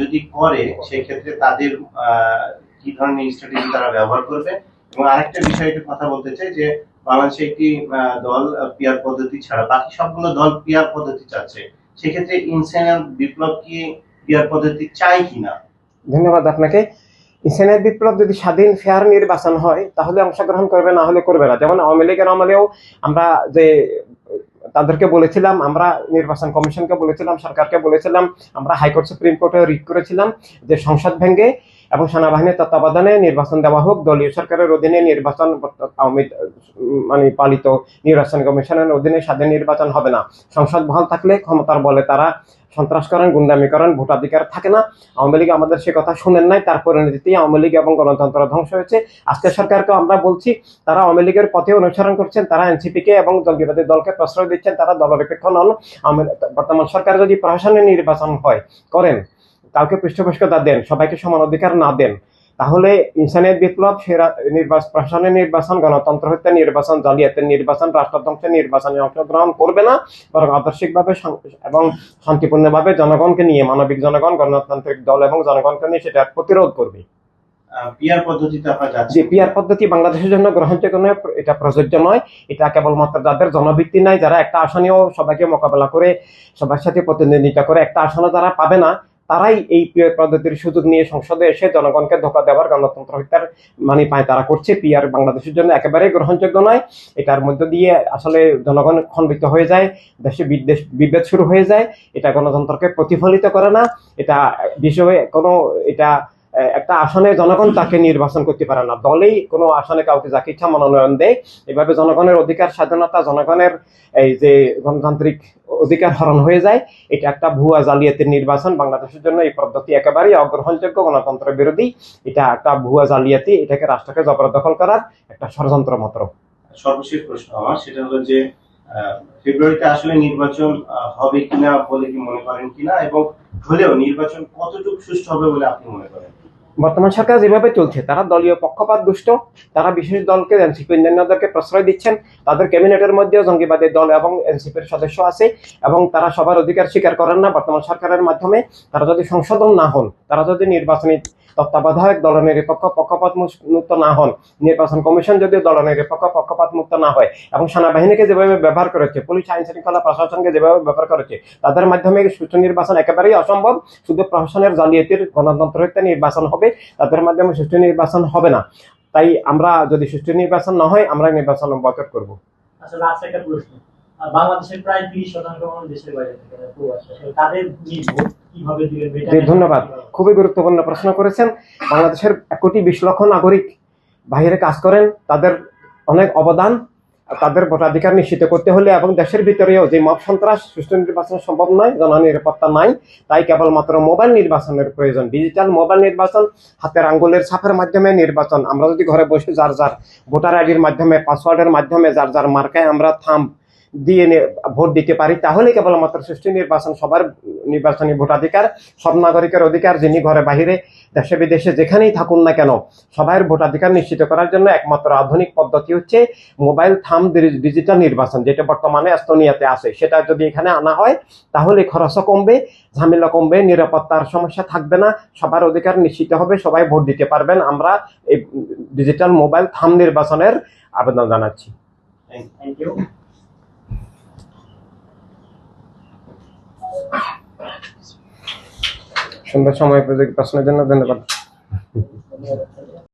যদি করে, সেক্ষেত্রে তাদের কি ধরনের স্ট্র্যাটেজি তারা ব্যবহার করবে? এবং আরেকটা বিষয় একটু কথা বলতে চাই যে, বাংলাদেশে একটি দল পিয়ার পদ্ধতি ছাড়া বাকি সবগুলো দল পিয়ার পদ্ধতি চাচ্ছে। সেক্ষেত্রে ইনসানিয়াল বিপ্লব কি পিয়ার পদ্ধতি চাই কিনা? ধন্যবাদ আপনাকে। ইসলামের বিপ্লব যদি স্বাধীন ফেয়ার নির্বাচন হয়, তাহলে অংশগ্রহণ করবে, না হলে করবে না। যেমন আওয়ামী লীগের আমলেও আমরা যে তাদেরকে বলেছিলাম, আমরা নির্বাচন কমিশনকে বলেছিলাম, সরকারকে বলেছিলাম, আমরা হাইকোর্ট সুপ্রিম কোর্টে রিট করেছিলাম যে সংসদ ভেঙে এবং সেনাবাহিনীর তত্ত্বাবধানে নির্বাচন দেওয়া হোক, দলীয় সরকারের অধীনে নির্বাচন আওয়ামী মানে পালিত নির্বাচন কমিশনের অধীনে স্বাধীন নির্বাচন হবে না। সংসদ বহাল থাকলে ক্ষমতার বলে তারা সন্ত্রাস করেন ভোটাধিকার থাকে না। আওয়ামী লীগ আমাদের সে কথা শুনেন নাই, তার পরিণতিতেই আওয়ামী লীগ এবং গণতন্ত্র ধ্বংস হয়েছে। আজকের সরকারকে আমরা বলছি, তারা আওয়ামী লীগের পথে অনুসরণ করছেন, তারা এনসিপি কে এবং দলবিরোধী দলকে প্রশ্রয় দিচ্ছেন, তারা দলনিরপেক্ষ নন বর্তমান সরকার যদি প্রশাসনের নির্বাচন হয়, করেন। কাউকে পৃষ্ঠপোষকতা দেন সবাইকে সমান অধিকার না দেন তাহলে ইনসানিয়ত বিপ্লব সেরা নির্বাচন প্রশাসনের নির্বাচন গণতন্ত্র হত্যা নির্বাচন জালিয়াতের নির্বাচন রাষ্ট্রধ্বংসের নির্বাচনে অংশগ্রহণ করবে না বরং আদর্শিকভাবে এবং শান্তিপূর্ণভাবে জনগণকে নিয়ে মানবিক জনগণ গণতান্ত্রিক দল এবং জনগণকে নিয়ে সেটা প্রতিরোধ করবে। পিয়ার পদ্ধতিতে যে যাচ্ছেন পদ্ধতি বাংলাদেশের জন্য গ্রহণযোগ্য নয় এটা প্রযোজ্য নয় এটা কেবলমাত্র যাদের জনভিত্তি নাই যারা একটা আসনেও সবাইকে মোকাবেলা করে সবার সাথে প্রতিদ্বন্দ্বিতা করে একটা আসনে যারা পাবে না তারাই এই পিআর পদ্ধতির সুযোগ নিয়ে সংসদে এসে জনগণকে ধোকা দেওয়ার গণতন্ত্র হত্যার মানে পায় তারা করছে। পিআর বাংলাদেশের জন্য একেবারেই গ্রহণযোগ্য নয়। এটার মধ্য দিয়ে আসলে জনগণ খণ্ডিত হয়ে যায়, দেশে বিদ্বেষ, বিভেদ শুরু হয়ে যায়। এটা গণতন্ত্রকে প্রতিফলিত করে না। এটা বিষয়ে কোনো, এটা একটা আসনে জনগণ তাকে নির্বাচন করতে পারে না। দলেই কোনো আসনে কাউকে যাকে ইচ্ছা মনোনয়ন দেয়। এভাবে জনগণের অধিকার, স্বাধীনতা, জনগণের এই যে গণতান্ত্রিক অধিকার হরণ হয়ে যায়। এটা একটা ভুয়া জালিয়াতির নির্বাচন। বাংলাদেশের জন্য এই পদ্ধতি একেবারেই অগ্রহণযোগ্য, গণতন্ত্র বিরোধী। এটা একটা ভুয়া জালিয়াতি। এটাকে রাষ্ট্রকে জবরদখল করার একটা ষড়যন্ত্র মাত্র। সর্বশেষ প্রশ্ন আমার। সেটা হলো যে ফেব্রুয়ারিতে আসলে নির্বাচন হবে কিনা বলে কি মনে করেন কিনা? এবং হলেও নির্বাচন কতটুকু সুষ্ঠু হবে বলে আপনি মনে করেন? বর্তমান সরকার যেভাবে চলছে, তারা দলীয় পক্ষপাত দুষ্ট, তারা বিশেষ দলকে, এনসিপি অন্যান্য দলকে প্রশ্রয় দিচ্ছেন, তাদের ক্যাবিনেটের মধ্যেও জঙ্গিবাদী দল এবং এনসিপির সদস্য আছে এবং তারা সবার অধিকার স্বীকার করেন না বর্তমান সরকারের মাধ্যমে। তারা যদি সংশোধন না হন, তারা যদি নির্বাচনী তত্ত্বাবধায়ক দলনিরপেক্ষ পক্ষপাত মুক্ত না হন, নির্বাচন কমিশন যদি দলনিরপেক্ষ পক্ষপাত মুক্ত না হয় এবং সেনাবাহিনীকে যেভাবে ব্যবহার করেছে, পুলিশ আইন শৃঙ্খলা প্রশাসনকে যেভাবে ব্যবহার করেছে, তাদের মাধ্যমে সুষ্ঠু নির্বাচন একেবারেই অসম্ভব। শুধু প্রশাসনের জালিয়াতির গণতন্ত্র হত্যা নির্বাচন হবে। তাদের মাধ্যমে সুষ্ঠু নির্বাচন হবে না। তাই আমরা যদি সুষ্ঠু নির্বাচন না হয় আমরা নির্বাচন বয়কট করব। আচ্ছা লাস্ট একটা প্রশ্ন। বাংলাদেশের প্রায় তিরিশ শতাংশ মানুষ দেশের বাইরে থেকে যারা প্রবাসী। আসলে তাদের কীভাবে দিবেন? ধন্যবাদ। খুবই গুরুত্বপূর্ণ প্রশ্ন করেছেন। বাংলাদেশের এক কোটি বিশ লক্ষ নাগরিক বাইরে কাজ করেন তাদের অনেক অবদান। তাদের ভোটাধিকার নিশ্চিত করতে হলে এবং দেশের ভিতরেও যে মব সন্ত্রাস, সুষ্ঠু নির্বাচন সম্ভব নয়, জননিরাপত্তা নাই, তাই কেবলমাত্র মোবাইল নির্বাচনের প্রয়োজন। ডিজিটাল মোবাইল নির্বাচন, হাতের আঙ্গুলের ছাপের মাধ্যমে নির্বাচন। আমরা যদি ঘরে বসে যার যার ভোটার আইডির মাধ্যমে পাসওয়ার্ডের মাধ্যমে যার যার মার্কায় আমরা থাম দিয়ে ভোট দিতে পারি, তাহলে কেবলমাত্র সুষ্ঠু নির্বাচন সবার নির্বাচনী ভোটাধিকার, সব নাগরিকের অধিকার যিনি ঘরে বাহিরে দেশে বিদেশে যেখানেই থাকুন না কেন সবার ভোটাধিকার নিশ্চিত করার জন্য একমাত্র আধুনিক পদ্ধতি হচ্ছে মোবাইল থাম ডিজিটাল নির্বাচন, যেটা বর্তমানে এস্তোনিয়াতে আছে। সেটা যদি এখানে আনা হয়, তাহলে খরচও কমবে ঝামেলা কমবে, নিরাপত্তার সমস্যা থাকবে না, সবার অধিকার নিশ্চিত হবে, সবাই ভোট দিতে পারবেন। আমরা এই ডিজিটাল মোবাইল থাম নির্বাচনের আবেদন জানাচ্ছি। থ্যাংক ইউ সুন্দর সময় উপযোগী প্রশ্নের জন্য ধন্যবাদ ধন্যবাদ।